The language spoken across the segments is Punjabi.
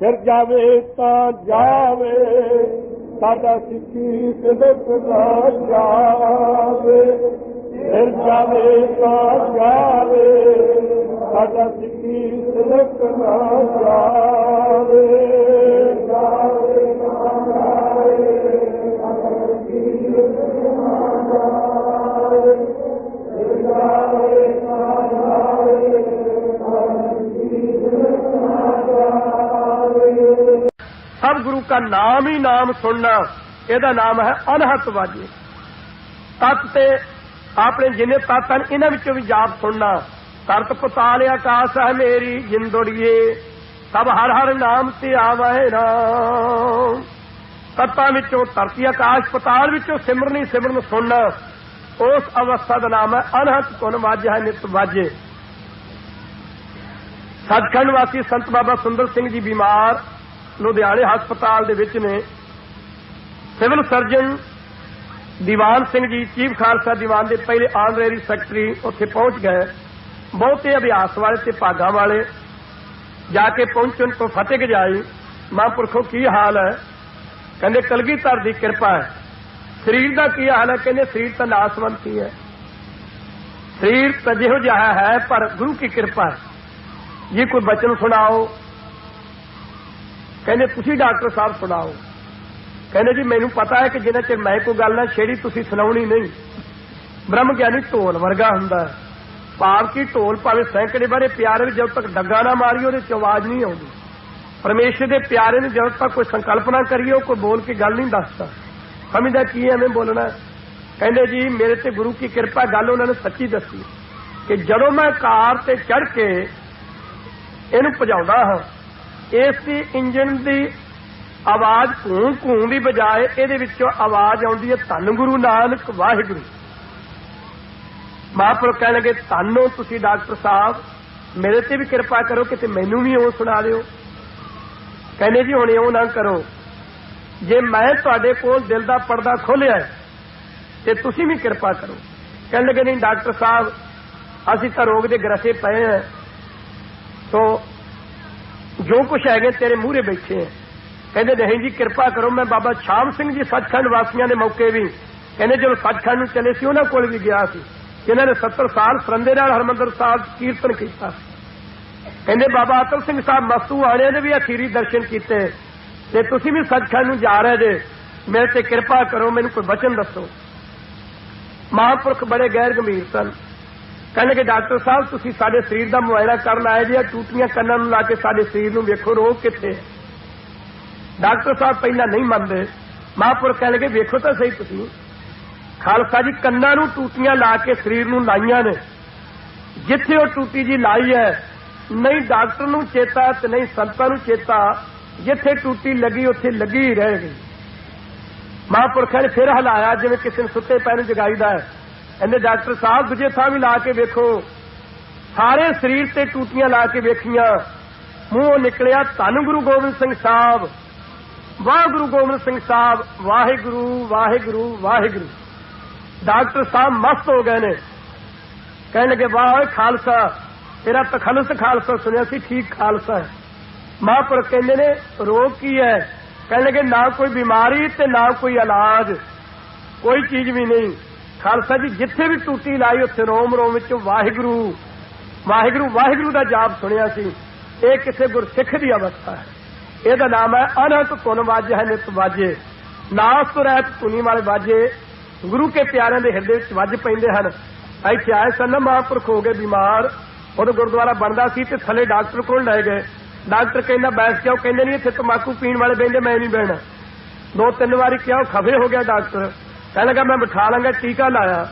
ਫਿਰ ਜਾਵੇ ਤਾਂ ਜਾਵੇ ਸਾਡਾ ਸਿੱਖੀ ਸਿਦਕ ਨਾ ਜਾਵੇ ਫਿਰ ਜਾਵੇ ਤਾਂ ਜਾਵੇ ਸਾਡਾ ਸਿੱਖੀ ਸਿਦਕ ਨਾ ਜਾਵੇ का ਨਾਮ ਹੀ ਨਾਮ ਸੁਣਨਾ, ਇਹਦਾ ਨਾਮ ਹੈ ਅਨਹਤ ਵਾਜੇ ਤਤ ਤੇ ਆਪਣੇ ਜਿੰਨੇ ਤਤ ਹਨ, ਇਹਨਾਂ ਵਿੱਚੋਂ ਵੀ ਜਾਪ ਸੁਣਨਾ। ਤਰਤ ਪਤਾਲ ਆਕਾਸ਼ ਹੈ ਮੇਰੀ ਜਿੰਦੜੀਏ, ਸਭ ਹਰ ਹਰ ਨਾਮ ਤੇ ਆਵੇ ਰਾਮ। ਤਤਾਂ ਵਿੱਚੋਂ ਧਰਤੀ ਆਕਾਸ਼ ਪਤਾਲ ਵਿੱਚੋਂ ਸਿਮਰਨੀ ਸਿਮਰਨ ਸੁਣਨਾ, ਉਸ ਅਵਸਥਾ ਦਾ ਨਾਮ ਹੈ ਅਨਹਤ ਕੁਨ ਵਾਜ ਹੈ ਨਿਤ ਵਾਜੇ। ਸੱਚਖੰਡ ਵਾਸੀ ਸੰਤ ਬਾਬਾ ਸੁੰਦਰ ਸਿੰਘ ਜੀ ਬਿਮਾਰ ਲੁਧਿਆਣੇ ਹਸਪਤਾਲ ਦੇ ਵਿੱਚ ਨੇ। ਸਿਵਲ ਸਰਜਨ ਦੀਵਾਨ ਸਿੰਘ ਜੀ, ਚੀਫ ਖਾਲਸਾ ਦੀਵਾਨ ਦੇ ਪਹਿਲੇ ਆਨਰੇਰੀ ਸੈਕਟਰੀ ਉੱਥੇ ਪਹੁੰਚ ਗਏ। ਬਹੁਤੇ ਅਭਿਆਸ ਵਾਲੇ ਤੇ ਭਾਗਾਂ ਵਾਲੇ ਜਾ ਕੇ ਪਹੁੰਚਣ ਤੋਂ ਫਤਿਹ ਗਜਾਈ ਮਹਾਂਪੁਰਖੋ ਕੀ ਹਾਲ ਹੈ? ਕਹਿੰਦੇ, ਕਲਗੀਧਰ ਦੀ ਕਿਰਪਾ ਹੈ। ਸਰੀਰ ਦਾ ਕੀ ਹਾਲ ਹੈ? ਕਹਿੰਦੇ, ਸਰੀਰ ਤਾਂ ਨਾਸਵੰਤੀ ਹੈ। ਸਰੀਰ ਤਾਂ ਜਿਹੋ ਜਿਹਾ ਹੈ, ਪਰ ਗੁਰੂ ਕੀ ਕਿਰਪਾ ਹੈ। ਜੇ, ਕੋਈ ਬਚਨ ਸੁਣਾਓ? ਕਹਿੰਦੇ, ਤੁਸੀਂ ਡਾਕਟਰ ਸਾਹਿਬ ਸੁਣਾਓ। ਕਹਿੰਦੇ, ਜੀ, ਮੈਨੂੰ ਪਤਾ ਹੈ ਕਿ ਜਿੰਨਾ ਚਿਰ ਮੈਂ ਕੋਈ ਗੱਲ ਨਾ ਛੇੜੀ, ਤੁਸੀਂ ਸੁਣਾਉਣੀ ਨਹੀਂ। ਬ੍ਰਹਮ ਗਿਆਨੀ ਢੋਲ ਵਰਗਾ ਹੁੰਦਾ ਹੈ। ਭਾਵ ਕੀ ਢੋਲ ਭਾਵੇਂ ਸੈਂਕੜੇ ਬਾਰੇ ਪਿਆਰੇ ਵੀ ਜਦੋਂ ਤੱਕ ਡੱਗਾ ਨਾ ਮਾਰੀ ਉਹਦੇ ਚ ਆਵਾਜ਼ ਨਹੀਂ ਆਉਂਦੀ। ਪਰਮੇਸ਼ਰ ਦੇ ਪਿਆਰੇ ਨੂੰ ਜਦੋਂ ਤੱਕ ਕੋਈ ਸੰਕਲਪਨਾ ਕਰੀਏ, ਉਹ ਕੋਈ ਬੋਲ ਕੇ ਗੱਲ ਨਹੀਂ ਦੱਸਦਾ। ਸਮਝਦਾ ਕੀ ਐਵੇਂ ਬੋਲਣਾ? ਕਹਿੰਦੇ, ਜੀ, ਮੇਰੇ ਤੇ ਗੁਰੂ ਕੀ ਕਿਰਪਾ, ਗੱਲ ਉਹਨਾਂ ਨੇ ਸੱਚੀ ਦੱਸੀ ਕਿ ਜਦੋਂ ਮੈਂ ਕਾਰ ਤੇ ਚੜ ਕੇ ਇਹਨੂੰ ਭਜਾਉਂਦਾ ਹਾਂ ਇਸ ਇੰਜਨ ਦੀ ਆਵਾਜ਼ ਘੂੰ ਘੂੰ ਦੀ ਬਜਾਏ ਇਹਦੇ ਵਿੱਚੋਂ ਆਵਾਜ਼ ਆਉਂਦੀ ਹੈ, ਧੰਨ ਗੁਰੂ ਨਾਨਕ, ਵਾਹਿਗੁਰੂ। ਮਹਾਂਪੁਰਖ ਕਹਿਣ ਲੱਗੇ, ਧੰਨੋ ਤੁਸੀਂ ਡਾਕਟਰ ਸਾਹਿਬ, ਮੇਰੇ ਤੇ ਵੀ ਕਿਰਪਾ ਕਰੋ, ਕਿਤੇ ਮੈਨੂੰ ਵੀ ਉਹ ਸੁਣਾ ਦਿਓ। ਕਹਿੰਦੇ ਜੀ, ਹੁਣ ਇਉਂ ਨਾ ਕਰੋ। ਜੇ ਮੈਂ ਤੁਹਾਡੇ ਕੋਲ ਦਿਲ ਦਾ ਪਰਦਾ ਖੋਲਿਆ ਤੇ ਤੁਸੀਂ ਵੀ ਕਿਰਪਾ ਕਰੋ। ਕਹਿਣ ਲੱਗੇ, ਨਹੀਂ ਡਾਕਟਰ ਸਾਹਿਬ, ਅਸੀਂ ਤਾਂ ਰੋਗ ਦੇ ਗਰਸੇ ਪਏ ਹਾਂ। ਸੋ ਜੋ ਕੁਛ ਹੈਗੇ ਤੇਰੇ ਮੂਹਰੇ ਬੈਠੇ ਆ। ਕਹਿੰਦੇ ਨਹੀਂ ਜੀ, ਕਿਰਪਾ ਕਰੋ, ਮੈਂ ਬਾਬਾ ਸ਼ਾਮ ਸਿੰਘ ਜੀ ਸੱਚਖੰਡ ਵਾਸੀਆਂ ਦੇ ਮੌਕੇ ਵੀ ਕਹਿੰਦੇ ਜਦੋਂ ਸੱਚਖੰਡ ਨੂੰ ਚਲੇ ਸੀ, ਉਹਨਾਂ ਕੋਲ ਵੀ ਗਿਆ ਸੀ। ਜਿਨ੍ਹਾਂ ਨੇ 70 ਸਾਲ ਸਰੰਦੇ ਨਾਲ ਹਰਮੰਦਰ ਸਾਹਿਬ ਕੀਰਤਨ ਕੀਤਾ ਕਹਿੰਦੇ, ਬਾਬਾ ਅਤਲ ਸਿੰਘ ਸਾਹਿਬ, ਮਸਤੂ ਵਾਲਿਆਂ ਨੇ ਵੀ ਅਖੀਰੀ ਦਰਸ਼ਨ ਕੀਤੇ। ਤੇ ਤੁਸੀਂ ਵੀ ਸੱਚਖੰਡ ਨੂੰ ਜਾ ਰਹੇ ਜੇ। ਮੇਰੇ ਤੇ ਕਿਰਪਾ ਕਰੋ, ਮੈਨੂੰ ਕੋਈ ਬਚਨ ਦੱਸੋ। ਮਹਾਂਪੁਰਖ ਬੜੇ ਗੈਰ ਗੰਭੀਰ ਸਨ। ਕਹਿੰਦੇ ਕਿ ਡਾਕਟਰ ਸਾਹਿਬ, ਤੁਸੀਂ ਸਾਡੇ ਸਰੀਰ ਦਾ ਮੁਆਇਨਾ ਕਰਨ ਆਏ ਜੇ, ਟੂਟੀਆਂ ਕੰਨਾਂ ਨੂੰ ਲਾ ਕੇ ਸਾਡੇ ਸਰੀਰ ਨੂੰ ਵੇਖੋ, ਰੋਗ ਕਿੱਥੇ? ਡਾਕਟਰ ਸਾਹਿਬ ਪਹਿਲਾਂ ਨਹੀਂ ਮੰਨਦੇ। ਮਹਾਂਪੁਰਖ ਕਹਿਣ ਲੱਗੇ ਵੇਖੋ ਤਾਂ ਸਹੀ ਤੁਸੀਂ। ਖਾਲਸਾ ਜੀ, ਕੰਨਾਂ ਨੂੰ ਟੂਟੀਆਂ ਲਾ ਕੇ ਸਰੀਰ ਨੂੰ ਲਾਈਆਂ ਨੇ। ਜਿੱਥੇ ਉਹ ਟੂਟੀ ਜੀ ਲਾਈ ਹੈ, ਨਹੀਂ ਡਾਕਟਰ ਨੂੰ ਚੇਤਾ ਤੇ ਨਹੀਂ ਸੰਤਾਂ ਨੂੰ ਚੇਤਾ, ਜਿੱਥੇ ਟੂਟੀ ਲੱਗੀ, ਉੱਥੇ ਲੱਗੀ ਹੀ ਰਹੇਗੀ ਮਹਾਂਪੁਰਖਾਂ ਨੇ ਫਿਰ ਹਲਾਇਆ, ਜਿਵੇਂ ਕਿਸੇ ਨੂੰ ਸੁੱਤੇ ਪੈ ਨੂੰ ਜਗਾਈਦਾ ਹੈ। ਕਹਿੰਦੇ ਡਾਕਟਰ ਸਾਹਿਬ ਦੂਜੇ ਥਾਂ ਵੀ ਲਾ ਕੇ ਵੇਖੋ। ਸਾਰੇ ਸਰੀਰ ਤੇ ਟੂਟੀਆਂ ਲਾ ਕੇ ਵੇਖੀਆਂ। ਮੂੰਹੋਂ ਨਿਕਲਿਆ ਧੰਨ ਗੁਰੂ ਗੋਬਿੰਦ ਸਿੰਘ ਸਾਹਿਬ। ਵਾਹ ਗੁਰੂ ਗੋਬਿੰਦ ਸਿੰਘ ਸਾਹਿਬ, ਵਾਹਿਗੁਰੂ ਵਾਹਿਗੁਰੂ ਵਾਹਿਗੁਰੂ। ਡਾਕਟਰ ਸਾਹਿਬ ਮਸਤ ਹੋ ਗਏ ਨੇ। ਕਹਿਣ ਲੱਗੇ, ਵਾਹ ਓਏ ਖਾਲਸਾ, ਤੇਰਾ ਤਖਲਸ ਖਾਲਸਾ ਸੁਣਿਆ ਸੀ, ਠੀਕ ਖਾਲਸਾ ਹੈ। ਮਹਾਂਪੁਰਖ ਕਹਿੰਦੇ ਨੇ, ਰੋਗ ਕੀ ਹੈ? ਕਹਿਣ ਲੱਗੇ, ਨਾ ਕੋਈ ਬਿਮਾਰੀ ਤੇ ਨਾ ਕੋਈ ਇਲਾਜ, ਕੋਈ ਚੀਜ਼ ਵੀ ਨਹੀਂ। ਖਾਲਸਾ ਜੀ, ਜਿੱਥੇ ਵੀ ਟੂਟੀ ਲਾਈ, ਉੱਥੇ ਰੋਮ ਰੋਮ ਵਿੱਚ ਵਾਹਿਗੁਰੂ ਵਾਹਿਗੁਰੂ ਵਾਹਿਗੁਰੂ ਦਾ ਜਾਪ ਸੁਣਿਆ ਸੀ। ਇਹ ਕਿਸੇ ਗੁਰਸਿੱਖ ਦੀ ਅਵਸਥਾ ਹੈ। ਇਹਦਾ ਨਾਮ ਹੈ ਅਨੰਤ ਧੁਨ ਵਾਜੇ, ਹੈ ਨਿਤ ਵਾਜੇ। ਨਾਸ ਰਹਿਤ ਧੁਨੀ ਵਾਲੇ ਵਾਜੇ। ਗੁਰੂ ਕੇ ਪਿਆਰਿਆਂ ਦੇ ਹਿਰਦੇ ਵਿੱਚ ਵੱਜ ਪੈਂਦੇ ਹਨ। ਇੱਥੇ ਆਏ ਸਨ, ਮਹਾਂਪੁਰਖ ਹੋ ਗਏ, ਬਿਮਾਰ। ਉਹ ਗੁਰਦੁਆਰਾ ਬਣਦਾ ਸੀ ਤੇ ਥੱਲੇ ਡਾਕਟਰ ਕੋਲ ਲੈ ਗਏ। ਡਾਕਟਰ ਕਹਿੰਦਾ, ਬੈਠ ਜਾਓ। ਕਹਿੰਦੇ, ਨਹੀਂ, ਇੱਥੇ ਤਮਾਕੂ ਪੀਣ ਵਾਲੇ ਬੈਠੇ ਮੈਂ ਨਹੀਂ ਬਹਿਣਾ। ਦੋ ਤਿੰਨ ਵਾਰੀ ਕਿਹਾ ਖਫੇ ਹੋ ਗਿਆ ਡਾਕਟਰ। ਕਹਿਣ ਲੱਗਾ ਮੈਂ ਬਿਠਾ ਲਾਂਗਾ, ਟੀਕਾ ਲਾਇਆ।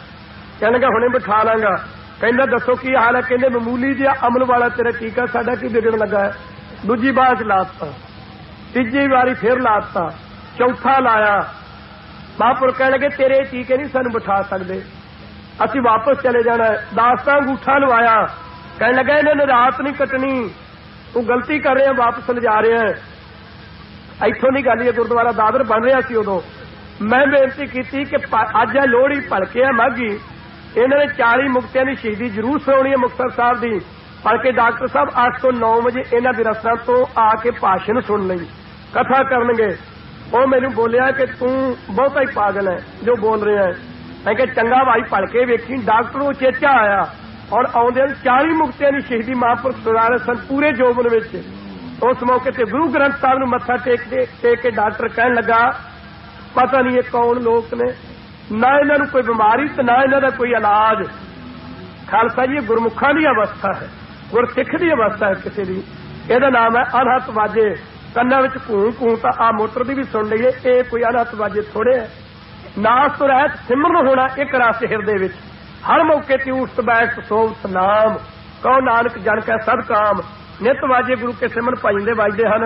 ਕਹਿਣ ਲੱਗਾ ਹੁਣੇ ਬਿਠਾ ਲਾਂਗਾ। ਕਹਿੰਦਾ, ਦੱਸੋ ਕੀ ਹਾਲ ਹੈ? ਕਹਿੰਦੇ, ਮਾਮੂਲੀ ਜਿਹਾ ਅਮਲ ਵਾਲਾ ਤੇਰਾ ਟੀਕਾ ਸਾਡਾ ਕੀ ਵਿਗੜਨ ਲੱਗਾ ਹੈ? ਦੂਜੀ ਵਾਰ ਚ ਲਾਤਾ। ਤੀਜੀ ਵਾਰੀ ਫੇਰ ਲਾਤਾ। ਚੌਥਾ ਲਾਇਆ। ਮਹਾਂਪੁਰ ਕਹਿਣ ਲੱਗੇ, ਤੇਰੇ ਟੀਕੇ ਨਹੀਂ ਸਾਨੂੰ ਬਿਠਾ ਸਕਦੇ। ਅਸੀਂ ਵਾਪਸ ਚਲੇ ਜਾਣਾ ਦਾਸਤਾਂ ਅੰਗੂਠਾ ਲਵਾਇਆ। ਕਹਿਣ ਲੱਗਾ, ਇਹਨਾਂ ਨੇ ਰਾਤ ਨਹੀਂ ਕੱਟਣੀ। ਤੂੰ ਗਲਤੀ ਕਰ ਰਿਹਾ, ਵਾਪਸ ਲਿਜਾ ਰਿਹਾ ਇੱਥੋਂ ਦੀ ਗੱਲ ਇਹ ਗੁਰਦੁਆਰਾ ਦਾਦਰ ਬਣ ਰਿਹਾ ਸੀ ਉਦੋਂ। ਮੈਂ ਬੇਨਤੀ ਕੀਤੀ ਕਿ ਅੱਜ ਇਹ ਲੋਹੜੀ ਭਲਕੇ ਆ ਮਾਗੀ ਇਹਨਾਂ ਨੇ 40 ਮੁਕਤਿਆਂ ਦੀ ਸ਼ਹੀਦੀ ਜ਼ਰੂਰ ਸੁਣਾਉਣੀ ਹੈ ਮੁਕਤਸਰ ਸਾਹਿਬ ਦੀ। ਭਲਕੇ ਡਾਕਟਰ ਸਾਹਿਬ 8 ਤੋਂ 9 ਵਜੇ ਇਹਨਾਂ ਦੇ ਰਸਤਾ ਤੋਂ ਆ ਕੇ ਭਾਸ਼ਣ ਸੁਣ ਲਈ ਕਥਾ ਕਰਨਗੇ। ਉਹ ਮੈਨੂੰ ਬੋਲਿਆ ਕਿ ਤੂੰ ਬਹੁਤਾ ਹੀ ਪਾਗਲ ਹੈ ਜੋ ਬੋਲ ਰਿਹਾ ਹੈ। ਮੈਂ ਕਿਹਾ, ਚੰਗਾ ਭਾਈ, ਭਲਕੇ ਵੇਖੀ, ਡਾਕਟਰ ਨੂੰ ਚੇਚਾ ਆਇਆ। ਔਰ ਆਉਂਦੇ 40 ਮੁਕਤਿਆਂ ਦੀ ਸ਼ਹੀਦੀ ਮਹਾਂਪੁਰਖ ਸੁਣਾਰੇ ਸਨ ਪੂਰੇ ਜੋਬਨ ਵਿੱਚ। ਉਸ ਮੌਕੇ ਤੇ ਗੁਰੂ ਗ੍ਰੰਥ ਸਾਹਿਬ ਨੂੰ ਮੱਥਾ ਟੇਕ ਕੇ ਟੇਕ ਕੇ ਡਾਕਟਰ ਕਹਿਣ ਲੱਗਾ ਪਤਾ ਨਹੀਂ ਇਹ ਕੌਣ ਲੋਕ ਨੇ। ਨਾ ਇਹਨਾਂ ਨੂੰ ਕੋਈ ਬਿਮਾਰੀ ਤੇ ਨਾ ਇਹਨਾਂ ਦਾ ਕੋਈ ਇਲਾਜ। ਖਾਲਸਾ ਜੀ ਗੁਰਮੁਖਾਂ ਦੀ ਅਵਸਥਾ ਹੈ। ਗੁਰਸਿੱਖ ਦੀ ਅਵਸਥਾ ਹੈ ਕਿਸੇ ਦੀ। ਇਹਦਾ ਨਾਮ ਹੈ ਅਨਹਤ ਵਾਜੇ। ਕੰਨਾਂ ਵਿੱਚ ਘੂੰ ਘੂੰ ਤਾਂ ਆ ਮੋਟਰ ਦੀ ਵੀ ਸੁਣ ਲਈਏ, ਇਹ ਕੋਈ ਅਨਹਤ ਵਾਜੇ ਥੋੜੇ ਹੈ। ਨਾਸ ਤੋਂ ਰਹਿਤ ਸਿਮਰਨ ਹੋਣਾ ਇੱਕ ਰਸ ਹਿਰਦੇ ਵਿੱਚ। ਹਰ ਮੌਕੇ ਤੇ ਉਠ ਬੈਠ ਸੋਵਤ ਨਾਮ। ਕਹੋ ਨਾਨਕ ਜਨ ਕੈ ਸਦ ਕਾਮ। ਨਿਤ ਵਾਜੇ ਗੁਰੂ ਕੇ ਸਿਮਰਨ ਭਜਨ ਦੇ ਵੱਜਦੇ ਹਨ।